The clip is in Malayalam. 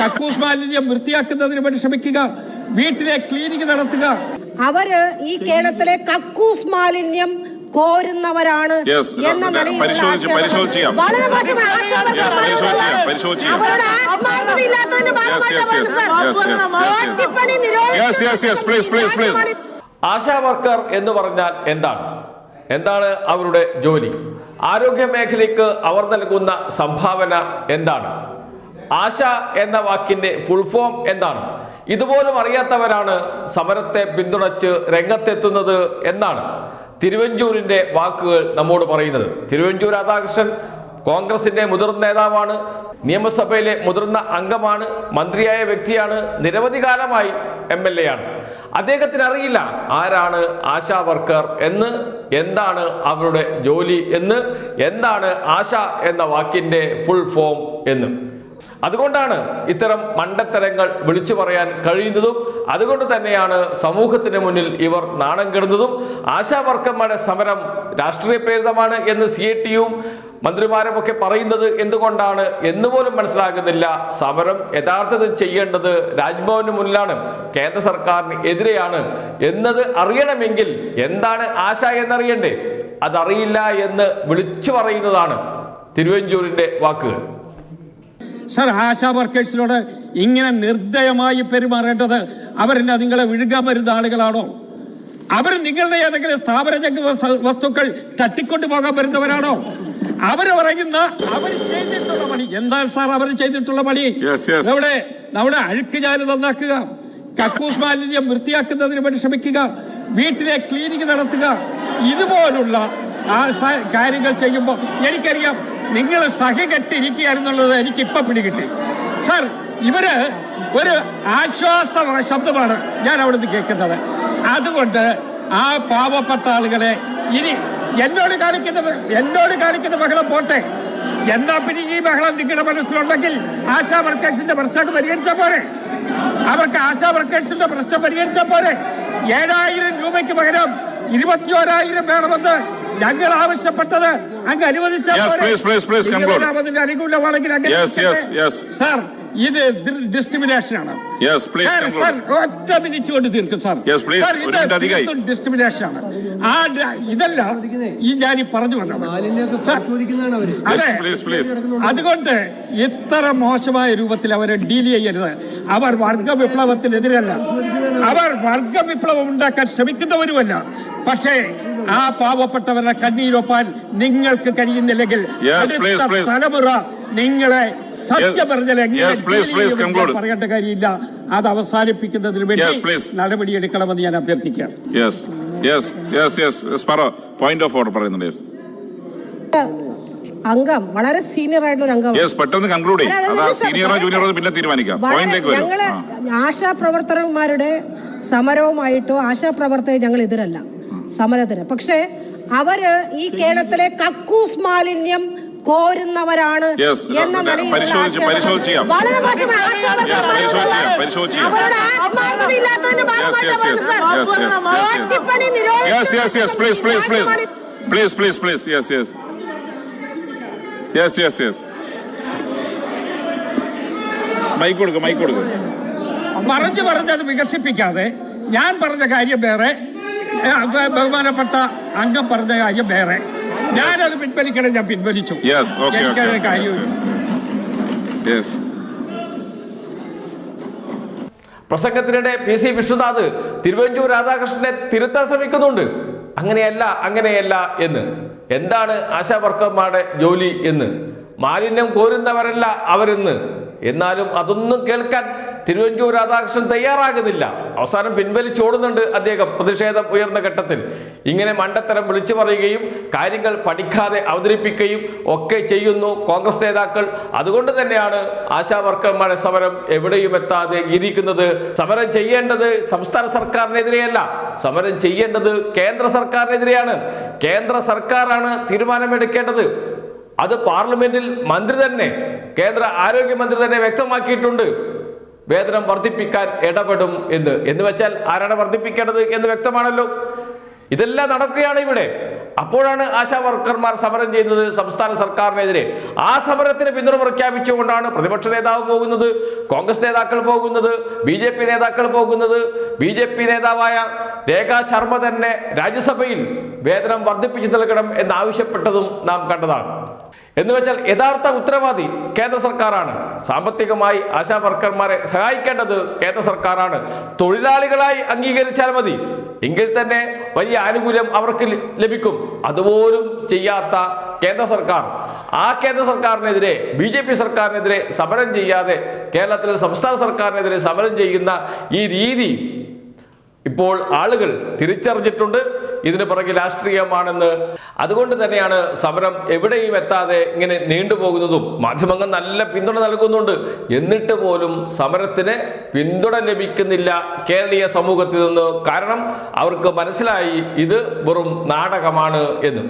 കക്കൂസ് മാലിന്യം വൃത്തിയാക്കുന്നതിന് വേണ്ടി ശ്രമിക്കുക വീട്ടിലെ ക്ലീനിങ് നടത്തുക. അവർ ഈ കേരളത്തിലെ കക്കൂസ് മാലിന്യം കോരുന്നവരാണ് എന്ന. വളരെ. അവരുടെ ആത്മാർത്ഥതയില്ലാത്തതിന്റെ ഭാഗമായിട്ടാണ്. ആശാ വർക്കർ എന്ന് പറഞ്ഞാൽ എന്താണ്? എന്താണ് അവരുടെ ജോലി? ആരോഗ്യ മേഖലയ്ക്ക് അവർ നൽകുന്ന സംഭാവന എന്താണ്? ആശ എന്ന വാക്കിന്റെ ഫുൾ ഫോം എന്താണ്? ഇതുപോലും അറിയാത്തവരാണ് സമരത്തെ പിന്തുണച്ച് രംഗത്തെത്തുന്നത് എന്നാണ് തിരുവഞ്ചൂരിന്റെ വാക്കുകൾ നമ്മോട് പറയുന്നത്. തിരുവഞ്ചൂർ രാധാകൃഷ്ണൻ കോൺഗ്രസിന്റെ മുതിർന്ന നേതാവാണ് നിയമസഭയിലെ മുതിർന്ന അംഗമാണ് മന്ത്രിയായ വ്യക്തിയാണ് നിരവധി കാലമായി എം എൽ എ ആണ്. അദ്ദേഹത്തിന് അറിയില്ല ആരാണ് ആശാ വർക്കർ എന്ന് എന്താണ് അവരുടെ ജോലി എന്ന് എന്താണ് ആശ എന്ന വാക്കിന്റെ ഫുൾ ഫോം എന്ന്. അതുകൊണ്ടാണ് ഇത്തരം മണ്ടത്തരങ്ങൾ വിളിച്ചു പറയാൻ കഴിയുന്നതും അതുകൊണ്ട് തന്നെയാണ് സമൂഹത്തിന് മുന്നിൽ ഇവർ നാണം കെടുന്നതും. ആശാ വർക്കർമാരുടെ സമരം രാഷ്ട്രീയ പ്രേരിതമാണ് എന്ന് സി എ ടിയും മന്ത്രിമാരുമൊക്കെ പറയുന്നത് എന്തുകൊണ്ടാണ് എന്നുപോലും മനസ്സിലാകുന്നില്ല. സമരം യഥാർത്ഥത്തിൽ ചെയ്യേണ്ടത് രാജ്ഭവന് മുന്നിലാണ്. കേന്ദ്ര സർക്കാരിന് എതിരെയാണ് എന്നത് അറിയണമെങ്കിൽ എന്താണ് ആശ എന്നറിയണ്ടേ? അതറിയില്ല എന്ന് വിളിച്ചു പറയുന്നതാണ്. തിരുവഞ്ചൂരിന്റെ വാക്കുകൾ. സർ ആശാ വർക്കേഴ്സിനോട് ഇങ്ങനെ നിർദ്ദയമായി പെരുമാറേണ്ടത് അവരെന്നെ നിങ്ങളെ വിഴുകാൻ വരുന്ന ആളുകളാണോ? അവർ നിങ്ങളുടെ ഏതെങ്കിലും സ്ഥാപന വസ്തുക്കൾ തട്ടിക്കൊണ്ടു പോകാൻ വരുന്നവരാണോ? അവർ പറയുന്ന അവർ ചെയ്തിട്ടുള്ള പണി. എന്താ സാർ അവർ ചെയ്തിട്ടുള്ള പണി. നമ്മുടെ നമ്മുടെ അഴുക്ക് ചാൽ നന്നാക്കുക കക്കൂസ് മാലിന്യം വൃത്തിയാക്കുന്നതിന് വേണ്ടി ശ്രമിക്കുക വീട്ടിലെ ക്ലീനിങ് നടത്തുക ഇതുപോലുള്ള ആ കാര്യങ്ങൾ ചെയ്യുമ്പോൾ എനിക്കറിയാം നിങ്ങൾ സഹികെട്ടിരിക്കുകയായിരുന്നുള്ളത് എനിക്ക് ഇപ്പൊ പിടികിട്ടി. സർ ഇവർ ഒരു ആശ്വാസ ശബ്ദമാണ് ഞാൻ അവിടുന്ന് കേൾക്കുന്നത്. അതുകൊണ്ട് ആ പാവപ്പെട്ട ആളുകളെ ഇനി എന്നോട് കാണിക്കുന്ന എന്നോട് കാണിക്കുന്ന ബഹളം പോട്ടെ. എന്നാ പിന്നെ ഈ ബഹളം നിങ്ങളുടെ മനസ്സിലുണ്ടെങ്കിൽ ആശാ വർക്കേഴ്സിന്റെ പ്രശ്നം പരിഹരിച്ചാൽ പോരെ. അവർക്ക് ആശാ വർക്കേഴ്സിന്റെ പ്രശ്നം പരിഹരിച്ചാൽ പോരെ. ഏഴായിരം രൂപയ്ക്ക് പകരം ഇരുപത്തിയോരായിരം വേണമെന്ന് ഞങ്ങൾ ആവശ്യപ്പെട്ടത് അങ്ങ് അനുവദിച്ച അനുകൂലമാണെങ്കിൽ. സാർ ഇത് ഡിസ്ക്രിമിനേഷൻ ആണ് ഒറ്റ മിനിറ്റ് കൊണ്ട് തീർക്കും സാർ ഇത് ഡിസ്ക്രിമിനേഷൻ ആണ് ആ ഇതല്ല ഈ ഞാൻ ഈ പറഞ്ഞു വന്നത്. അതെ. അതുകൊണ്ട് ഇത്ര മോശമായ രൂപത്തിൽ അവരെ ഡീൽ ചെയ്യരുത്. അവർ വർഗ വിപ്ലവത്തിനെതിരല്ല അവർ വർഗ വിപ്ലവം ഉണ്ടാക്കാൻ ശ്രമിക്കുന്നവരുമല്ല. പക്ഷേ ആ പാവപ്പെട്ടവരുടെ കണ്ണീരൊപ്പാൻ നിങ്ങൾക്ക് കഴിയുന്നില്ലെങ്കിൽ Yes, please, അടുത്ത തലമുറ നിങ്ങളെ സത്യം Yes, പറഞ്ഞാൽ. പറയേണ്ട കാര്യമില്ല. അത് അവസാനിപ്പിക്കുന്നതിന് വേണ്ടി നടപടി നടപടിയെടുക്കണമെന്ന് ഞാൻ അഭ്യർത്ഥിക്കാം. Yes yes yes yes yes point of order പറയുന്നുണ്ട് യെസ് അംഗം വളരെ സീനിയർ ആയിട്ടുള്ള ഒരു അംഗം. യെസ് പെട്ടെന്ന് കൺക്ലൂഡ് സീനിയറോ ജൂനിയറോ പിന്നെ തീരുമാനിക്കാം. ഞങ്ങൾ ആശാപ്രവർത്തകന്മാരുടെ സമരവുമായിട്ടോ ആശാ പ്രവർത്തകർ ഞങ്ങൾ എതിരല്ല. സമരത്തിന്. പക്ഷേ അവർ ഈ കേരളത്തിലെ കക്കൂസ് മാലിന്യം കോരുന്നവരാണ് എന്ന നിലയിൽ. വളരെ. അവരുടെ ആത്മാർത്ഥതയില്ലാത്തതിന്റെ നിരോധിച്ച please please please yes yes yes yes yes mike കൊടുക്കും മൈക്ക് കൊടുക്കും. പറഞ്ഞു പറഞ്ഞത് വികസിപ്പിക്കാതെ ഞാൻ പറഞ്ഞ കാര്യം വേറെ ബഹുമാനപ്പെട്ട അംഗം പറഞ്ഞ കാര്യം വേറെ. ഞാനത് പിൻവലിക്കണം ഞാൻ പിൻവലിച്ചു. എനിക്കതിന് കാര്യമില്ല. പ്രസംഗത്തിനിടെ പി സി വിശ്വനാഥ് തിരുവഞ്ചൂർ രാധാകൃഷ്ണനെ തിരുത്താൻ ശ്രമിക്കുന്നുണ്ട്. അങ്ങനെയല്ല അങ്ങനെയല്ല എന്ന്. എന്താണ് ആശാ വർക്കർമാരുടെ ജോലി എന്ന്? മാലിന്യം കോരുന്നവരല്ല അവരെന്ന്. എന്നാലും അതൊന്നും കേൾക്കാൻ തിരുവഞ്ചൂർ രാധാകൃഷ്ണൻ തയ്യാറാകുന്നില്ല. അവസാനം പിൻവലിച്ചോടുന്നുണ്ട് അദ്ദേഹം. പ്രതിഷേധം ഉയർന്ന ഘട്ടത്തിൽ. ഇങ്ങനെ മണ്ടത്തരം വിളിച്ചു പറയുകയും കാര്യങ്ങൾ പഠിക്കാതെ അവതരിപ്പിക്കുകയും ഒക്കെ ചെയ്യുന്നു കോൺഗ്രസ് നേതാക്കൾ. അതുകൊണ്ട് തന്നെയാണ് ആശാ വർക്കർമാരുടെ സമരം എവിടെയും എത്താതെ ഇരിക്കുന്നത്. സമരം ചെയ്യേണ്ടത് സംസ്ഥാന സർക്കാരിനെതിരെയല്ല. സമരം ചെയ്യേണ്ടത് കേന്ദ്ര സർക്കാരിനെതിരെയാണ്. കേന്ദ്ര സർക്കാരാണ് തീരുമാനമെടുക്കേണ്ടത്. അത് പാർലമെന്റിൽ മന്ത്രി തന്നെ കേന്ദ്ര ആരോഗ്യമന്ത്രി തന്നെ വ്യക്തമാക്കിയിട്ടുണ്ട്. വേതനം വർദ്ധിപ്പിക്കാൻ ഇടപെടും എന്ന്. എന്ന് വെച്ചാൽ ആരാണ് വർദ്ധിപ്പിക്കേണ്ടത് എന്ന് വ്യക്തമാണല്ലോ. ഇതെല്ലാം നടക്കുകയാണ് ഇവിടെ. അപ്പോഴാണ് ആശാ വർക്കർമാർ സമരം ചെയ്യുന്നത്. സംസ്ഥാന സർക്കാരിനെതിരെ ആ സമരത്തിന് പിന്തുണ പ്രഖ്യാപിച്ചുകൊണ്ടാണ് പ്രതിപക്ഷ നേതാവ് പോകുന്നത് കോൺഗ്രസ് നേതാക്കൾ പോകുന്നത് ബി ജെ പി നേതാക്കൾ പോകുന്നത്. ബി ജെ പി നേതാവായ രേഖാ ശർമ്മ തന്നെ രാജ്യസഭയിൽ വേതനം വർദ്ധിപ്പിച്ചു നൽകണം എന്നാവശ്യപ്പെട്ടതും നാം കണ്ടതാണ്. എന്ന് വെച്ചാൽ യഥാർത്ഥ ഉത്തരവാദി കേന്ദ്ര സർക്കാരാണ്. സാമ്പത്തികമായി ആശാ വർക്കർമാരെ സഹായിക്കേണ്ടത് കേന്ദ്ര സർക്കാരാണ്. തൊഴിലാളികളായി അംഗീകരിച്ചാൽ മതി. എങ്കിൽ തന്നെ വലിയ ആനുകൂല്യം അവർക്ക് ലഭിക്കും. അതുപോലും ചെയ്യാത്ത കേന്ദ്ര സർക്കാർ. ആ കേന്ദ്ര സർക്കാരിനെതിരെ ബി ജെ പി സർക്കാരിനെതിരെ സമരം ചെയ്യാതെ കേരളത്തിലെ സംസ്ഥാന സർക്കാരിനെതിരെ സമരം ചെയ്യുന്ന ഈ രീതി ഇപ്പോൾ ആളുകൾ തിരിച്ചറിഞ്ഞിട്ടുണ്ട്. ഇതിന് പുറകെ രാഷ്ട്രീയമാണെന്ന്. അതുകൊണ്ട് തന്നെയാണ് സമരം എവിടെയും എത്താതെ ഇങ്ങനെ നീണ്ടുപോകുന്നതും. മാധ്യമങ്ങൾ നല്ല പിന്തുണ നൽകുന്നുണ്ട്. എന്നിട്ട് പോലും സമരത്തിന് പിന്തുണ ലഭിക്കുന്നില്ല കേരളീയ സമൂഹത്തിൽ നിന്ന്. കാരണം അവർക്ക് മനസ്സിലായി ഇത് വെറും നാടകമാണ് എന്ന്.